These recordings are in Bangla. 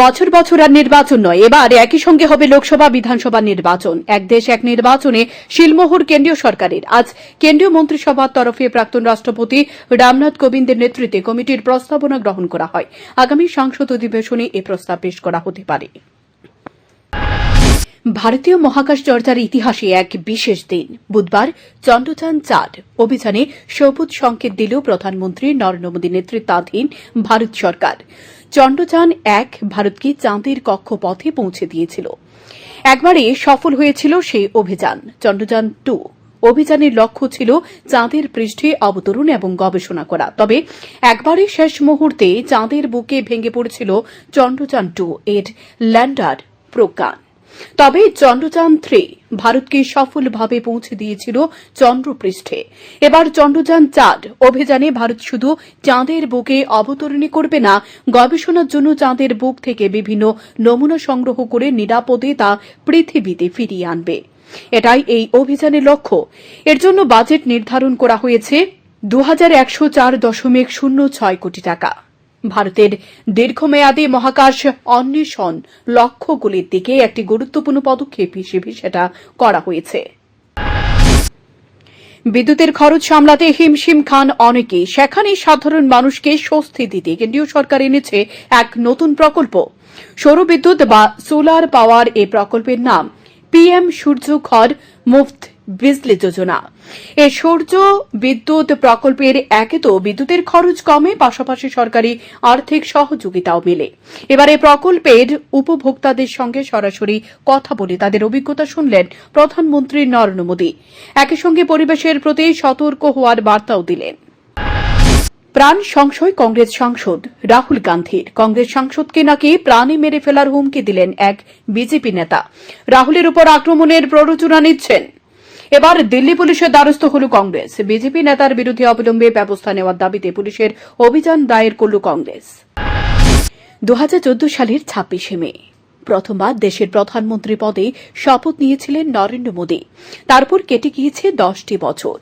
বছর বছর আর নির্বাচন নয়। এবার একই সঙ্গে হবে লোকসভা, বিধানসভা নির্বাচন। এক দেশ, এক নির্বাচনে শিলমোহর কেন্দ্রীয় সরকারের। আজ কেন্দ্রীয় মন্ত্রিসভার তরফে প্রাক্তন রাষ্ট্রপতি রামনাথ কোবিন্দের নেতৃত্বে কমিটির প্রস্তাবনা গ্রহণ করা হয়। আগামী সংসদ অধিবেশনে এ প্রস্তাব পেশ করা হতে পারে। ভারতীয় মহাকাশ চর্চার ইতিহাসে এক বিশেষ দিন। বুধবার চন্দ্রযান চার অভিযানে সবুজ সংকেত দিল প্রধানমন্ত্রী নরেন্দ্র মোদী নেতৃত্বাধীন ভারত সরকার। চন্দ্রযান এক ভারতকে চাঁদের কক্ষপথে পৌঁছে দিয়েছিল। একবারে সফল হয়েছিল সেই অভিযান। চন্দ্রযান টু অভিযানের লক্ষ্য ছিল চাঁদের পৃষ্ঠে অবতরণ এবং গবেষণা করা। তবে একবারে শেষ মুহূর্তে চাঁদের বুকে ভেঙে পড়েছিল চন্দ্রযান টু এর ল্যান্ডার প্রজ্ঞান। তবে চন্দ্রযান থ্রি ভারতকে সফলভাবে পৌঁছে দিয়েছিল চন্দ্রপৃষ্ঠে। এবার চন্দ্রযান চার অভিযানে ভারত শুধু চাঁদের বুকে অবতরণই করবে না, গবেষণার জন্য চাঁদের বুক থেকে বিভিন্ন নমুনা সংগ্রহ করে নিরাপদে তা পৃথিবীতে ফিরিয়ে আনবে। এটাই এই অভিযানের লক্ষ্য। এর জন্য বাজেট নির্ধারণ করা হয়েছে দু হাজার একশো চার দশমিক শূন্য ছয় কোটি টাকা। ভারতের দীর্ঘমেয়াদী মহাকাশ অন্বেষণ লক্ষ্যগুলির দিকে একটি গুরুত্বপূর্ণ পদক্ষেপ হিসেবে সেটা করা হয়েছে। বিদ্যুতের খরচ সামলাতে হিমশিম খান অনেকে সেখানে সাধারণ মানুষকে স্বস্তি দিতে কেন্দ্রীয় সরকার এনেছে এক নতুন প্রকল্প। সৌরবিদ্যুৎ বা সোলার পাওয়ার এ প্রকল্পের নাম। পিএম সূর্য ঘর মুফত বিজলি যোজনা। এ সূর্য, বিদ্যুৎ প্রকল্পের একে তো বিদ্যুতের খরচ কমে, পাশাপাশি সরকারি আর্থিক সহযোগিতাও মেলে। এবার প্রকল্পের উপভোক্তাদের সঙ্গে সরাসরি কথা বলে তাদের অভিজ্ঞতা শুনলেন প্রধানমন্ত্রী নরেন্দ্র মোদী। একই সঙ্গে পরিবেশের প্রতি সতর্ক হওয়ার বার্তাও দিলেন। প্রাণ সংশয় কংগ্রেস সাংসদ রাহুল গান্ধীর। কংগ্রেস সাংসদকে নাকি প্রাণে মেরে ফেলার হুমকি দিলেন এক বিজেপি নেতা। রাহুলের উপর আক্রমণের প্ররোচনা নিচ্ছেন এবার দিল্লি পুলিশের দ্বারস্থ হল কংগ্রেস। বিজেপি নেতার বিরুদ্ধে অবিলম্বে ব্যবস্থা নেওয়ার দাবিতে পুলিশের অভিযান দায়ের করল কংগ্রেস। দুহাজার চোদ্দ সালের ছাব্বিশে মে, প্রথমবার দেশের প্রধানমন্ত্রী পদে শপথ নিয়েছিলেন নরেন্দ্র মোদী। তারপর কেটে গিয়েছে দশটি বছর।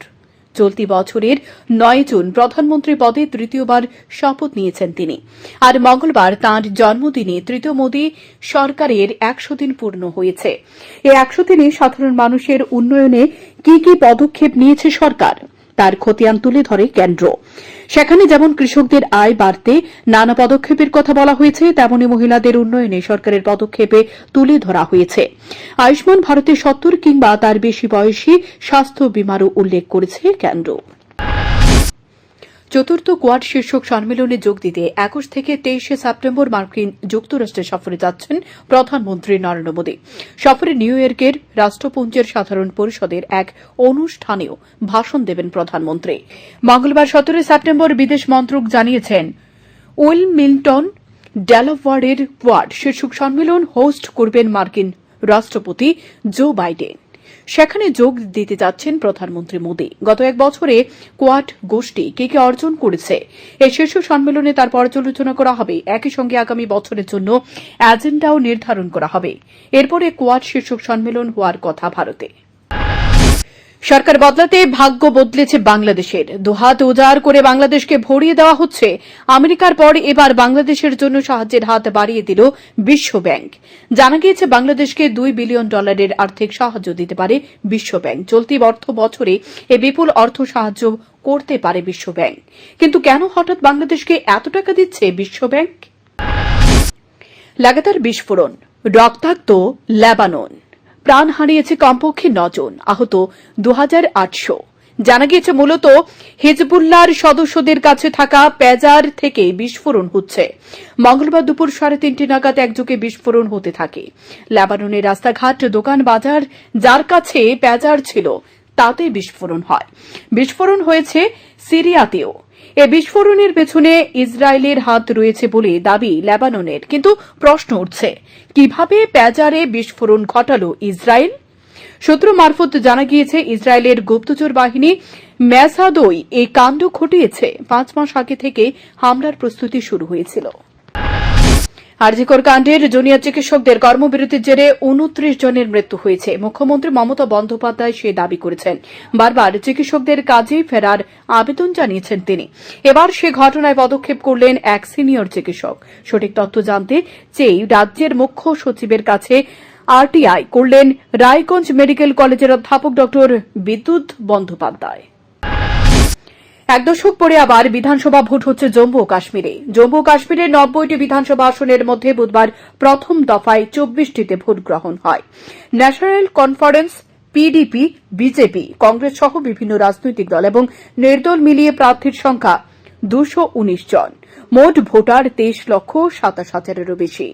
চলতি বছরের নয় জুন প্রধানমন্ত্রী পদে তৃতীয়বার শপথ নিয়েছেন তিনি। আর মঙ্গলবার তাঁর জন্মদিনে তৃতীয় মোদী সরকারের একশো দিন পূর্ণ হয়েছে। এই একশো দিনে সাধারণ মানুষের উন্নয়নে কি কি পদক্ষেপ নিয়েছে সরকার? তার খতিয়ান তুলে ধরে কেন্দ্র। সেখানে যেমন কৃষকদের আয় বাড়তে নানা পদক্ষেপের কথা বলা হয়েছে, তেমনি মহিলাদের উন্নয়নে সরকারের পদক্ষেপে তুলে ধরা হয়েছে। আয়ুষ্মান ভারতের সত্তর কিংবা তার বেশি বয়সী স্বাস্থ্য বীমারও উল্লেখ করেছে কেন্দ্র। চতুর্থ কোয়াড শীর্ষক সম্মেলনে যোগ দিতে একুশ থেকে তেইশে সেপ্টেম্বর মার্কিন যুক্তরাষ্ট্রে সফরে যাচ্ছেন প্রধানমন্ত্রী নরেন্দ্র মোদী। সফরে নিউ ইয়র্কের রাষ্ট্রপুঞ্জের সাধারণ পরিষদের এক অনুষ্ঠানেও ভাষণ দেবেন প্রধানমন্ত্রী। মঙ্গলবার সতেরোই সেপ্টেম্বর বিদেশ মন্ত্রক জানিয়েছেন, উইল মিল্টন ডেলাওয়ারের কোয়াড শীর্ষক সম্মেলন হোস্ট করবেন মার্কিন রাষ্ট্রপতি জো বাইডেন। সেখানে যোগ দিতে যাচ্ছেন প্রধানমন্ত্রী মোদী। গত এক বছরে কোয়াড গোষ্ঠী কে কে অর্জন করেছে? এই শীর্ষ সম্মেলনে তার পর্যালোচনা করা হবে। একই সঙ্গে আগামী বছরের জন্য এজেন্ডাও নির্ধারণ করা হবে। এরপরে কোয়াড শীর্ষক সম্মেলন হওয়ার কথা ভারতে। সরকার বদলাতে ভাগ্য বদলেছে বাংলাদেশের। দুহাত উজাড় করে বাংলাদেশকে ভরিয়ে দেওয়া হচ্ছে। আমেরিকার পর এবার বাংলাদেশের জন্য সাহায্যের হাত বাড়িয়ে দিল বিশ্ব ব্যাংক। জানা গিয়েছে, বাংলাদেশকে দুই বিলিয়ন ডলারের আর্থিক সাহায্য দিতে পারে বিশ্ব ব্যাংক। চলতি অর্থ বছরে এ বিপুল অর্থ সাহায্য করতে পারে বিশ্ব ব্যাংক। কিন্তু কেন হঠাৎ বাংলাদেশকে এত টাকা দিচ্ছে বিশ্ব ব্যাংক? লাগাতার বিস্ফোরণ, রক্তাক্ত লেবানন। প্রাণ হারিয়েছে কমপক্ষে নজন, আহত দু আটশো। জানা গিয়েছে মূলত হিজবুল্লাহর সদস্যদের কাছে থাকা পেজার থেকে বিস্ফোরণ হচ্ছে। মঙ্গলবার দুপুর সাড়ে তিনটি নাগাদ একযোগে বিস্ফোরণ হতে থাকে। লেবাননের রাস্তাঘাট, দোকান বাজার, যার কাছে পেজার ছিল, তাতে বিস্ফোরণ হয়। বিস্ফোরণ হয়েছে সিরিয়াতেও। এ বিস্ফোরণের পেছনে ইসরায়েলের হাত রয়েছে বলে দাবি লেবাননের। কিন্তু প্রশ্ন উঠছে, কীভাবে প্যাজারে বিস্ফোরণ ঘটাল ইসরায়েল? সূত্র মারফত জানা গিয়েছে, ইসরায়েলের গুপ্তচর বাহিনী ম্যাসাদই এই কাণ্ড ঘটিয়েছে। পাঁচ মাস আগে থেকে হামলার প্রস্তুতি শুরু হয়েছিল। আরজিকর কাণ্ডের জুনিয়র চিকিৎসকদের কর্মবিরতির জেরে উনত্রিশ জনের মৃত্যু হয়েছে। মুখ্যমন্ত্রী মমতা বন্দ্যোপাধ্যায় সে দাবি করেছেন। বারবার চিকিৎসকদের কাজে ফেরার আবেদন জানিয়েছেন তিনি। এবার সে ঘটনায় পদক্ষেপ করলেন এক সিনিয়র চিকিৎসক। সঠিক তথ্য জানতে চেয়ে রাজ্যের মুখ্য সচিবের কাছে আরটিআই করলেন রায়গঞ্জ মেডিকেল কলেজের অধ্যাপক ড বিদ্যুৎ বন্দ্যোপাধ্যায়। এক দশক পরে আবার বিধানসভা ভোট হচ্ছে জম্মু ও কাশ্মীরে। জম্মু ও কাশ্মীরের নব্বইটি বিধানসভা আসনের মধ্যে বুধবার প্রথম দফায় চব্বিশটিতে ভোট গ্রহণ হয়। National conference, PDP, BJP, Congress সহ বিভিন্ন রাজনৈতিক দল এবং নির্দল মিলিয়ে প্রার্থীর সংখ্যা দুশো জন। মোট ভোটার তেইশ লক্ষ সাতাশ হাজারেরও বেশি।